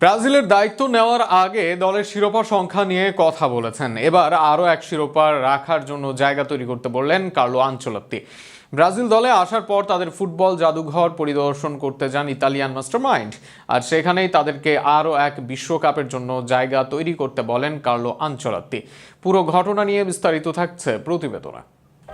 ব্রাজিলের দায়িত্ব নেওয়ার আগে দলের শিরোপা সংখ্যা নিয়ে কথা বলেছেন। এবার আরও এক শিরোপা রাখার জন্য জায়গা তৈরি করতে বললেন কার্লো আঞ্চলত্তি ব্রাজিল দলে আসার পর তাদের ফুটবল জাদুঘর পরিদর্শন করতে যান ইতালিয়ান মাস্টার মাইন্ড আর সেখানেই তাদেরকে আরও এক বিশ্বকাপের জন্য জায়গা তৈরি করতে বলেন কার্লো আঞ্চলত্তি পুরো ঘটনা নিয়ে বিস্তারিত থাকছে প্রতিবেদনে।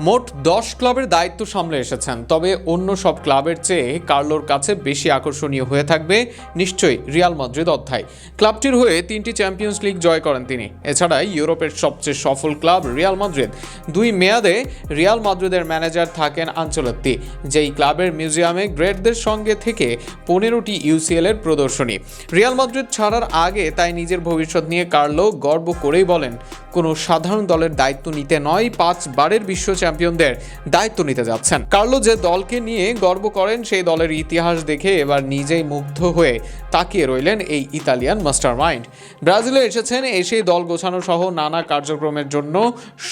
মোট দশ ক্লাবের দায়িত্ব সামলে এসেছেন, তবে অন্য সব ক্লাবের চেয়ে কার্লোর কাছে বেশি আকর্ষণীয় হয়ে থাকবে নিশ্চয়ই রিয়াল মাদ্রিদ অধ্যায়। ক্লাবটির হয়ে তিনটি চ্যাম্পিয়ন্স লিগ জয় করেন তিনি। এছাড়া ইউরোপের সবচেয়ে সফল ক্লাব রিয়াল মাদ্রিদ। দুই মেয়াদে রিয়াল মাদ্রিদের ম্যানেজার থাকেন আঞ্চলত্তি, যেই ক্লাবের মিউজিয়ামে গ্রেটদের সঙ্গে থেকে পনেরোটি ইউসিএল এর প্রদর্শনী। রিয়াল মাদ্রিদ ছাড়ার আগে তাই নিজের ভবিষ্যৎ নিয়ে কার্লো গর্ব করেই বলেন, কোনো সাধারণ দলের দায়িত্ব নিতে নয় পাঁচ বারের বিশ্ব চ্যাম্পিয়নদের দায়িত্ব নিতে যাচ্ছেন। কার্লো যে দলকে নিয়ে গর্ব করেন, সেই দলের ইতিহাস দেখে এবার নিজেই মুগ্ধ হয়ে তাকিয়ে রইলেন এই ইতালিয়ান মাস্টার মাইন্ড ব্রাজিলে এসেছেন, এসে দল গোছানো সহ নানা কার্যক্রমের জন্য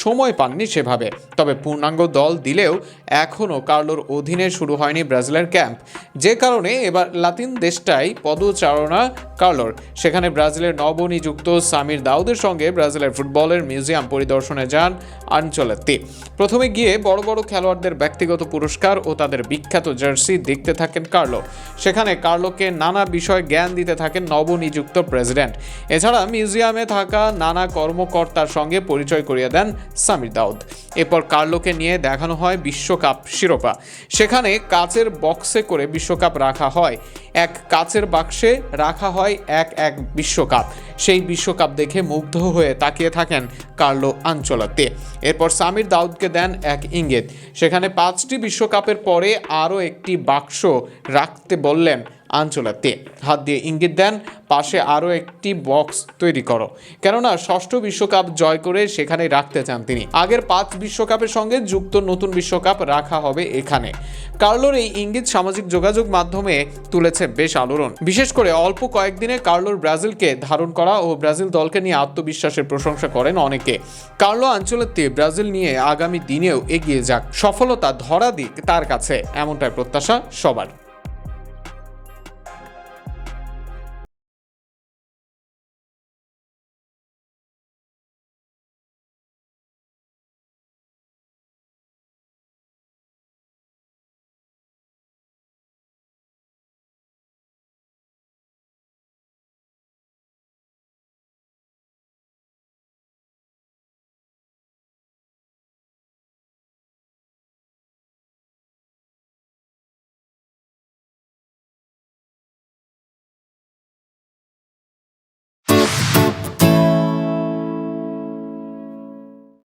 সময় পাননি সেভাবে। তবে পূর্ণাঙ্গ দল দিলেও এখনও কার্লোর অধীনে শুরু হয়নি ব্রাজিলের ক্যাম্প। যে কারণে এবার লাতিন দেশটাই পদচারণা কার্লোর। সেখানে ব্রাজিলের নবনিযুক্ত সামির দাউদের সঙ্গে ব্রাজিলের ফুটবলের মিউজিয়াম পরিদর্শনে যান আঞ্চলেত্তি। প্রথমে গিয়ে বড় বড় খেলোয়াড়দের ব্যক্তিগত পুরস্কার ও তাদের বিখ্যাত জার্সি দেখতে থাকেন কার্লো। সেখানে কার্লোকে নানা বিষয় জ্ঞান দিতে থাকেন নবনিযুক্ত প্রেসিডেন্ট। এছাড়া মিউজিয়ামে থাকা নানা কর্মকর্তার সঙ্গে পরিচয় করিয়ে দেন সামির দাউদ। এরপর কার্লোকে নিয়ে দেখানো হয় বিশ্বকাপ শিরোপা। সেখানে কাচের বক্সে করে বিশ্বকাপ রাখা হয়। এক কাচের বাক্সে রাখা হয় এক এক বিশ্বকাপ। সেই বিশ্বকাপ দেখে মুগ্ধ হয়ে তাকিয়ে থাকেন কার্লো আঞ্চলাতে এরপর সামির দাউদকে দেন এক ইঙ্গিত। সেখানে পাঁচটি বিশ্বকাপের পরে আরও একটি বাক্স রাখতে বললেন আঞ্চলাতে। হাত দিয়ে ইঙ্গিত দেন, পাশে আরও একটি বক্স তৈরি করো। কেননা, ষষ্ঠ বিশ্বকাপ জয় করে সেখানে রাখতে চান তিনি। আগের পাঁচ বিশ্বকাপের সঙ্গে যুক্ত নতুন বিশ্বকাপ রাখা হবে এখানে। কার্লোর এই ইঙ্গিত সামাজিক যোগাযোগ মাধ্যমে তুলেছে বেশ আলোড়ন। বিশেষ করে অল্প কয়েকদিনে কার্লোর ব্রাজিলকে ধারণ করা ও ব্রাজিল দলকে নিয়ে আত্মবিশ্বাসের প্রশংসা করেন অনেকে। কার্লো আঞ্চলেতে ব্রাজিল নিয়ে আগামী দিনেও এগিয়ে যাক। সফলতা ধরা দিক তার কাছে, এমনটাই প্রত্যাশা সবার।